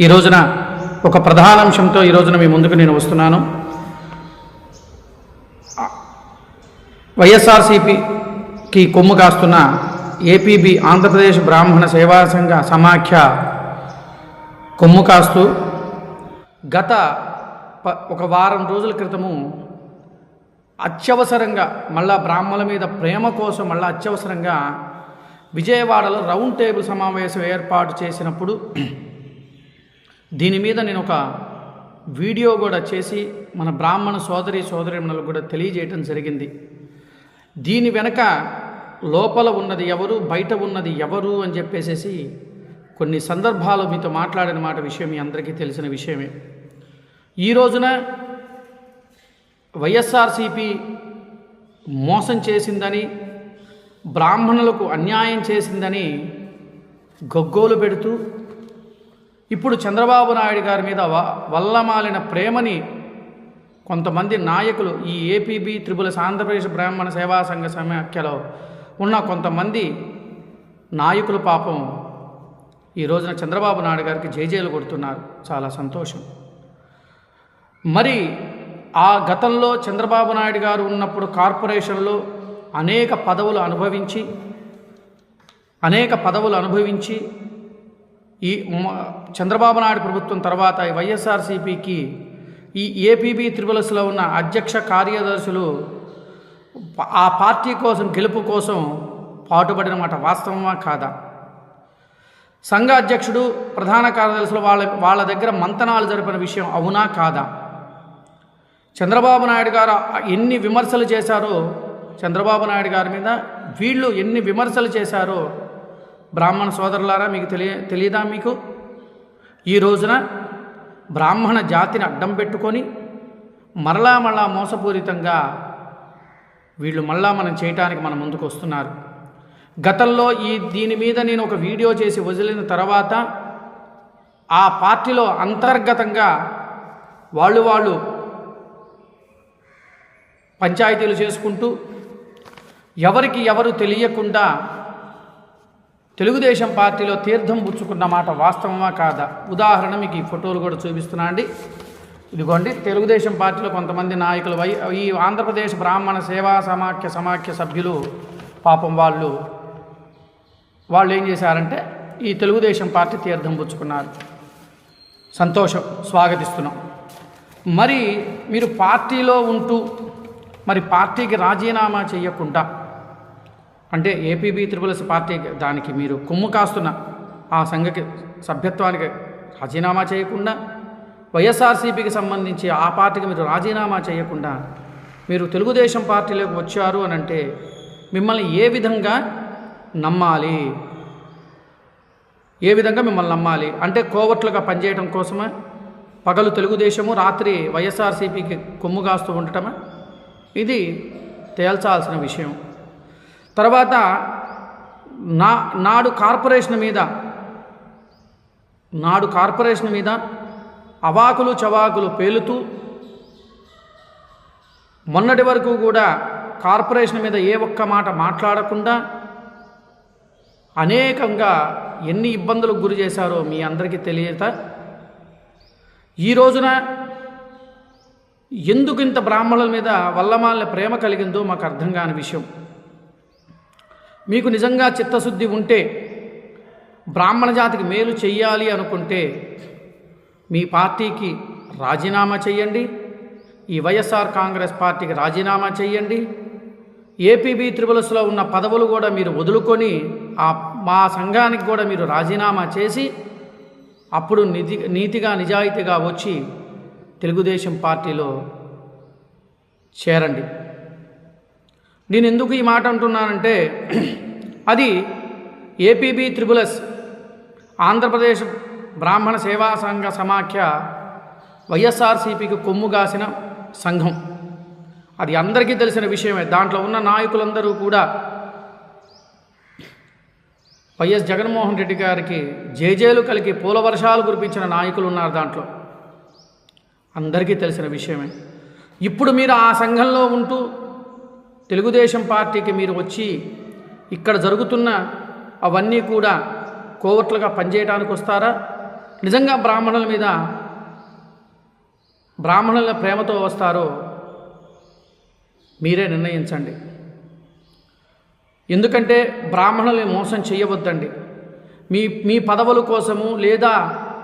ఈ రోజున ఒక ప్రధాన అంశంతో ఈ రోజున మీ ముందుకు నేను వస్తున్నాను. వైఎస్ఆర్సీపీకి కొమ్ము కాస్తున్న ఏపీబీ ఆంధ్రప్రదేశ్ బ్రాహ్మణ సేవా సంఘ సమాఖ్య కొమ్ము కాస్తూ గత ఒక వారం రోజుల క్రితము అత్యవసరంగా మళ్ళా బ్రాహ్మణుల మీద ప్రేమ కోసం మళ్ళా అత్యవసరంగా విజయవాడలో రౌండ్ టేబుల్ సమావేశం ఏర్పాటు చేసినప్పుడు దీని మీద నేను ఒక వీడియో కూడా చేసి మన బ్రాహ్మణ సోదరి సోదరిమణులకు కూడా తెలియజేయటం జరిగింది. దీని వెనక లోపల ఉన్నది ఎవరు బయట ఉన్నది ఎవరు అని చెప్పేసేసి కొన్ని సందర్భాలు మీతో మాట్లాడిన మాట విషయం మీ అందరికీ తెలిసిన విషయమే. ఈ రోజున వైఎస్ఆర్సిపి మోసం చేసిందని బ్రాహ్మణులకు అన్యాయం చేసిందని గొగ్గోలు పెడుతూ ఇప్పుడు చంద్రబాబు నాయుడు గారి మీద వ- వల్లమాలిన ప్రేమని కొంతమంది నాయకులు ఈ ఏపీబీ త్రిపులస్ ఆంధ్రప్రదేశ్ బ్రాహ్మణ సేవా సంఘ సమాఖ్యలో ఉన్న కొంతమంది నాయకులు పాపం ఈ రోజున చంద్రబాబు నాయుడు గారికి జేజేలు కొడుతున్నారు. చాలా సంతోషం. మరి ఆ గతంలో చంద్రబాబు నాయుడు గారు ఉన్నప్పుడు కార్పొరేషన్లో అనేక పదవులు అనుభవించి అనేక పదవులు అనుభవించి ఈ చంద్రబాబు నాయుడు ప్రభుత్వం తర్వాత వైఎస్ఆర్సీపీకి ఈ ఏపీబీ త్రిబులస్లో ఉన్న అధ్యక్ష కార్యదర్శులు ఆ పార్టీ కోసం గెలుపు కోసం పాటుపడిన మాట వాస్తవమా కాదా? సంఘ అధ్యక్షుడు ప్రధాన కార్యదర్శులు వాళ్ళ వాళ్ళ దగ్గర మంతనాలు జరిపిన విషయం అవునా కాదా? చంద్రబాబు నాయుడు గారు ఎన్ని విమర్శలు చేశారో చంద్రబాబు నాయుడు గారి మీద వీళ్ళు ఎన్ని విమర్శలు చేశారో బ్రాహ్మణ సోదరులారా మీకు తెలియ తెలియదా మీకు? ఈ రోజున బ్రాహ్మణ జాతిని అడ్డం పెట్టుకొని మరలా మళ్ళా మోసపూరితంగా వీళ్ళు మళ్ళా మనం చేయటానికి మన ముందుకు వస్తున్నారు. గతంలో ఈ దీని మీద నేను ఒక వీడియో చేసి వదిలిన తర్వాత ఆ పార్టీలో అంతర్గతంగా వాళ్ళు వాళ్ళు పంచాయతీలు చేసుకుంటూ ఎవరికి ఎవరు తెలియకుండా తెలుగుదేశం పార్టీలో తీర్థం పుచ్చుకున్న మాట వాస్తవమా కాదా? ఉదాహరణ మీకు ఈ ఫోటోలు కూడా చూపిస్తున్నా అండి. ఇదిగోండి తెలుగుదేశం పార్టీలో కొంతమంది నాయకులు వై ఈ ఆంధ్రప్రదేశ్ బ్రాహ్మణ సేవా సమాఖ్య సమాఖ్య సభ్యులు పాపం వాళ్ళు వాళ్ళు ఏం చేశారంటే ఈ తెలుగుదేశం పార్టీ తీర్థం పుచ్చుకున్నారు. సంతోషం స్వాగతిస్తున్నాం. మరి మీరు పార్టీలో ఉంటూ మరి పార్టీకి రాజీనామా చేయకుండా అంటే ఏపీబీ త్రిపులస్ పార్టీ దానికి మీరు కొమ్ము కాస్తున్న ఆ సంఘకి సభ్యత్వానికి రాజీనామా చేయకుండా వైఎస్ఆర్సీపీకి సంబంధించి ఆ పార్టీకి మీరు రాజీనామా చేయకుండా మీరు తెలుగుదేశం పార్టీలోకి వచ్చారు అని అంటే మిమ్మల్ని ఏ విధంగా నమ్మాలి? ఏ విధంగా మిమ్మల్ని నమ్మాలి? అంటే కోవట్లుగా పనిచేయడం కోసమా? పగలు తెలుగుదేశము రాత్రి వైఎస్ఆర్సీపీకి కొమ్ము కాస్తూ ఉండటమా? ఇది తేల్చాల్సిన విషయం. తర్వాత నా నాడు కార్పొరేషన్ మీద నాడు కార్పొరేషన్ మీద అవాకులు చవాకులు పేలుతూ మొన్నటి వరకు కూడా కార్పొరేషన్ మీద ఏ ఒక్క మాట మాట్లాడకుండా అనేకంగా ఎన్ని ఇబ్బందులకు గురి చేశారో మీ అందరికీ తెలియట ఈ రోజున ఎందుకు ఇంత బ్రాహ్మణుల మీద వల్లమాలిన ప్రేమ కలిగిందో మాకు అర్థం కాని విషయం. మీకు నిజంగా చిత్తశుద్ధి ఉంటే బ్రాహ్మణ జాతికి మేలు చెయ్యాలి అనుకుంటే మీ పార్టీకి రాజీనామా చేయండి ఈ వైఎస్ఆర్ కాంగ్రెస్ పార్టీకి రాజీనామా చేయండి ఏపీబీ త్రిబులస్లో ఉన్న పదవులు కూడా మీరు వదులుకొని ఆ మా సంఘానికి కూడా మీరు రాజీనామా చేసి అప్పుడు నిధి నీతిగా నిజాయితీగా వచ్చి తెలుగుదేశం పార్టీలో చేరండి. నేను ఎందుకు ఈ మాట అంటున్నానంటే అది ఏపీబీ త్రిబులస్ ఆంధ్రప్రదేశ్ బ్రాహ్మణ సేవా సంఘ సమాఖ్య వైఎస్ఆర్సీపీకి కొమ్ము కాసిన సంఘం. అది అందరికీ తెలిసిన విషయమే. దాంట్లో ఉన్న నాయకులందరూ కూడా వైఎస్ జగన్మోహన్ రెడ్డి గారికి జేజేలు కలిగి పూల వర్షాలు కురిపించిన నాయకులు ఉన్నారు దాంట్లో. అందరికీ తెలిసిన విషయమే. ఇప్పుడు మీరు ఆ సంఘంలో ఉంటూ తెలుగుదేశం పార్టీకి మీరు వచ్చి ఇక్కడ జరుగుతున్న అవన్నీ కూడా కోవట్లుగా పనిచేయడానికి వస్తారా? నిజంగా బ్రాహ్మణుల మీద బ్రాహ్మణుల ప్రేమతో వస్తారో మీరే నిర్ణయించండి. ఎందుకంటే బ్రాహ్మణుల్ని మోసం చేయవద్దండి. మీ మీ పదవుల కోసము లేదా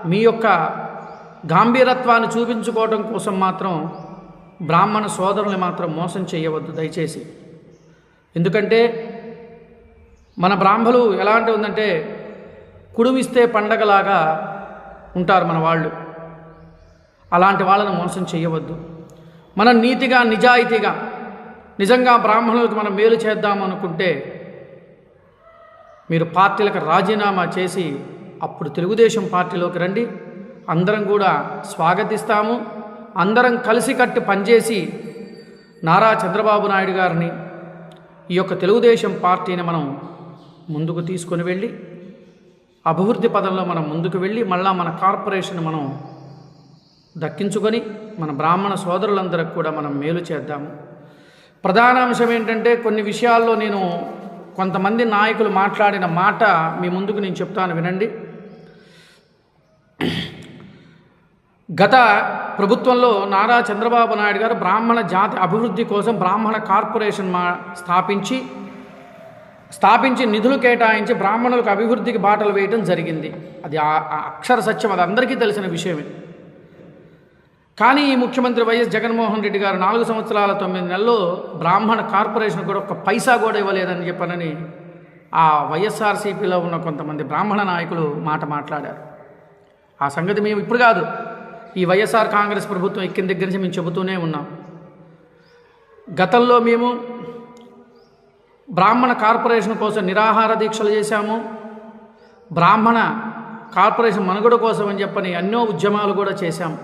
మీ యొక్క గాంభీరత్వాన్ని చూపించుకోవడం కోసం మాత్రం బ్రాహ్మణ సోదరుల్ని మాత్రం మోసం చేయవద్దు దయచేసి. ఎందుకంటే మన బ్రాహ్మలు ఎలాంటి ఉందంటే కుడుమిస్తే పండగలాగా ఉంటారు మన వాళ్ళు. అలాంటి వాళ్ళను మోసం చేయవద్దు. మనం నీతిగా నిజాయితీగా నిజంగా బ్రాహ్మణులకు మనం మేలు చేద్దామనుకుంటే మీరు పార్టీలకు రాజీనామా చేసి అప్పుడు తెలుగుదేశం పార్టీలోకి రండి. అందరం కూడా స్వాగతిస్తాము. అందరం కలిసికట్టి పనిచేసి నారా చంద్రబాబు నాయుడు గారిని ఈ యొక్క తెలుగుదేశం పార్టీని మనం ముందుకు తీసుకొని వెళ్ళి అభివృద్ధి పదంలో మనం ముందుకు వెళ్ళి మళ్ళా మన కార్పొరేషన్ మనం దక్కించుకొని మన బ్రాహ్మణ సోదరులందరికి కూడా మనం మేలు చేద్దాము. ప్రధాన అంశం ఏంటంటే కొన్ని విషయాల్లో నేను కొంతమంది నాయకులు మాట్లాడిన మాట మీ ముందుకు నేను చెప్తాను వినండి. గత ప్రభుత్వంలో నారా చంద్రబాబు నాయుడు గారు బ్రాహ్మణ జాతి అభివృద్ధి కోసం బ్రాహ్మణ కార్పొరేషన్ మా స్థాపించి స్థాపించి నిధులు కేటాయించి బ్రాహ్మణులకు అభివృద్ధికి బాటలు వేయడం జరిగింది. అది అక్షర సత్యం అది అందరికీ తెలిసిన విషయమే. కానీ ఈ ముఖ్యమంత్రి వైఎస్ జగన్మోహన్ రెడ్డి గారు నాలుగు సంవత్సరాల తొమ్మిది నెలల్లో బ్రాహ్మణ కార్పొరేషన్ కూడా ఒక పైసా కూడా ఇవ్వలేదని చెప్పనని ఆ వైఎస్ఆర్సీపీలో ఉన్న కొంతమంది బ్రాహ్మణ నాయకులు మాట మాట్లాడారు. ఆ సంగతి మేము ఇప్పుడు కాదు. ఈ వైఎస్ఆర్ కాంగ్రెస్ ప్రభుత్వం ఎక్కిన దగ్గర నుంచి మేము చెబుతూనే ఉన్నాం. గతంలో మేము బ్రాహ్మణ కార్పొరేషన్ కోసం నిరాహార దీక్షలు చేశాము. బ్రాహ్మణ కార్పొరేషన్ మనుగడ కోసం అని చెప్పని ఎన్నో ఉద్యమాలు కూడా చేశాం.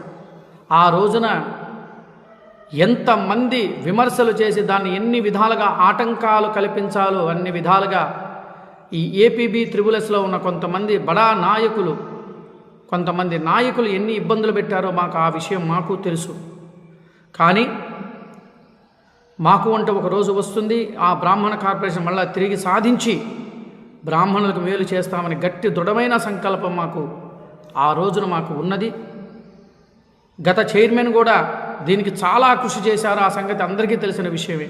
ఆ రోజున ఎంతమంది విమర్శలు చేసి దాన్ని ఎన్ని విధాలుగా ఆటంకాలు కల్పించాలో అన్ని విధాలుగా ఈ ఏపీబీ త్రిబులస్లో ఉన్న కొంతమంది బడా నాయకులు కొంతమంది నాయకులు ఎన్ని ఇబ్బందులు పెట్టారో మాకు ఆ విషయం మాకు తెలుసు. కానీ మాకు అంటే ఒక రోజు వస్తుంది ఆ బ్రాహ్మణ కార్పొరేషన్ మళ్ళీ తిరిగి సాధించి బ్రాహ్మణులకు మేలు చేస్తామని గట్టి దృఢమైన సంకల్పం మాకు ఆ రోజున మాకు ఉన్నది. గత చైర్మన్ కూడా దీనికి చాలా కృషి చేశారు ఆ సంగతి అందరికీ తెలిసిన విషయమే.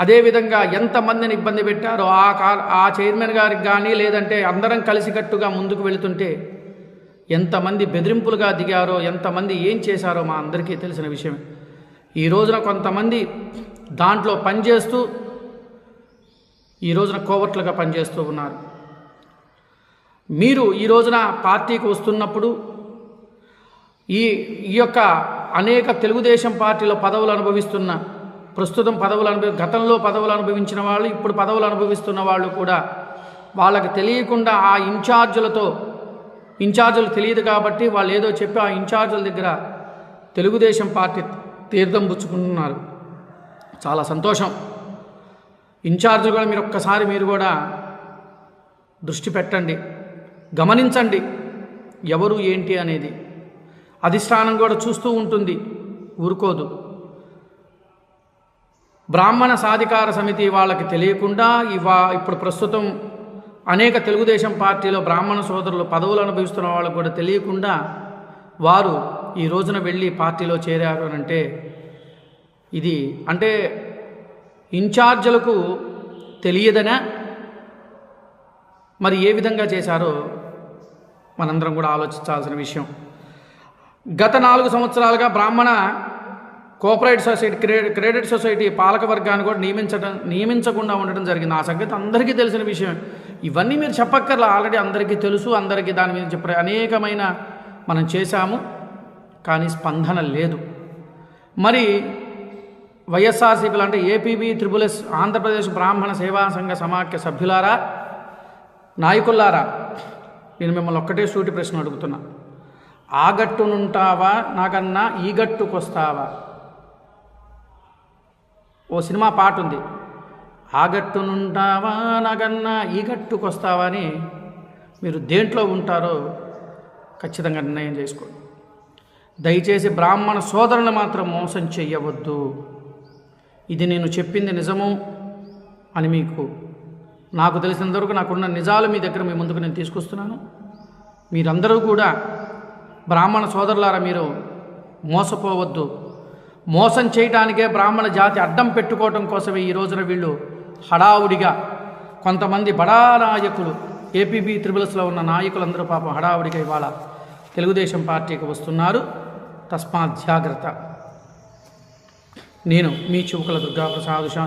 అదేవిధంగా ఎంతమందిని ఇబ్బంది పెట్టారో ఆ కా ఆ చైర్మన్ గారికి కానీ లేదంటే అందరం కలిసికట్టుగా ముందుకు వెళుతుంటే ఎంతమంది బెదిరింపులుగా దిగారో ఎంతమంది ఏం చేశారో మా అందరికీ తెలిసిన విషయమే. ఈ రోజున కొంతమంది దాంట్లో పనిచేస్తూ ఈ రోజున కోవట్లుగా పనిచేస్తూ ఉన్నారు. మీరు ఈ రోజున పార్టీకి వస్తున్నప్పుడు ఈ ఈ యొక్క అనేక తెలుగుదేశం పార్టీలో పదవులు అనుభవిస్తున్న ప్రస్తుతం పదవులు అనుభవి గతంలో పదవులు అనుభవించిన వాళ్ళు ఇప్పుడు పదవులు అనుభవిస్తున్న వాళ్ళు కూడా వాళ్ళకి తెలియకుండా ఆ ఇన్ఛార్జులతో ఇన్ఛార్జీలు తెలియదు కాబట్టి వాళ్ళు ఏదో చెప్పి ఆ ఇన్ఛార్జీల దగ్గర తెలుగుదేశం పార్టీ తీర్థం పుచ్చుకుంటున్నారు. చాలా సంతోషం. ఇన్ఛార్జ్ కూడా మీరు ఒక్కసారి మీరు కూడా దృష్టి పెట్టండి. గమనించండి. ఎవరు ఏంటి అనేది. అధిష్టానం కూడా చూస్తూ ఉంటుంది. ఊరుకోదు. బ్రాహ్మణ సాధికార సమితి వాళ్ళకి తెలియకుండా ఇవా ఇప్పుడు ప్రస్తుతం అనేక తెలుగుదేశం పార్టీలో బ్రాహ్మణ సోదరులు పదవులు అనుభవిస్తున్న వాళ్ళకు కూడా తెలియకుండా వారు ఈ రోజున వెళ్ళి పార్టీలో చేరారు అని అంటే ఇది అంటే ఇన్ఛార్జీలకు తెలియదనా మరి ఏ విధంగా చేశారో మనందరం కూడా ఆలోచించాల్సిన విషయం. గత నాలుగు సంవత్సరాలుగా Brahmana cooperative society credit credit society పాలక వర్గాన్ని కూడా నియమించడం నియమించకుండా ఉండడం జరిగింది. ఆ సంగతి అందరికీ తెలిసిన విషయం. ఇవన్నీ మీరు చెప్పక్కర్లా. ఆల్రెడీ అందరికీ తెలుసు అందరికీ దాని మీద చెప్పే అనేకమైన మనం చేశాము కానీ స్పందన లేదు. మరి వైఎస్ఆర్సీపీలు అంటే ఏపీబీ త్రిపుల్ ఎస్ ఆంధ్రప్రదేశ్ బ్రాహ్మణ సేవా సంఘ సమాఖ్య సభ్యులారా నాయకులారా నేను మిమ్మల్ని ఒక్కటే సూటి ప్రశ్న అడుగుతున్నా. ఆ గట్టునుంటావా నాకన్నా ఈ గట్టుకొస్తావా? ఓ సినిమా పాట ఉంది ఆ గట్టునుంటావా నాకన్నా ఈ గట్టుకొస్తావా అని మీరు దేంట్లో ఉంటారో ఖచ్చితంగా నిర్ణయం చేసుకోండి. దయచేసి బ్రాహ్మణ సోదరుని మాత్రం మోసం చెయ్యవద్దు. ఇది నేను చెప్పింది నిజము అని మీకు నాకు తెలిసినంతవరకు నాకున్న నిజాలు మీ దగ్గర మీ ముందుకు నేను తీసుకొస్తున్నాను. మీరందరూ కూడా బ్రాహ్మణ సోదరులారా మీరు మోసపోవద్దు. మోసం చేయడానికే బ్రాహ్మణ జాతి అడ్డం పెట్టుకోవటం కోసమే ఈ రోజున వీళ్ళు హడావుడిగా కొంతమంది బడా నాయకులు ఏపీబీ త్రిబుల్స్లో ఉన్న నాయకులందరూ పాపం హడావుడిగా ఇవాళ తెలుగుదేశం పార్టీకి వస్తున్నారు. తస్మాత్ జాగ్రత్త. నేను మీ చువకల దుర్గాప్రసాద్ శాస్త్రి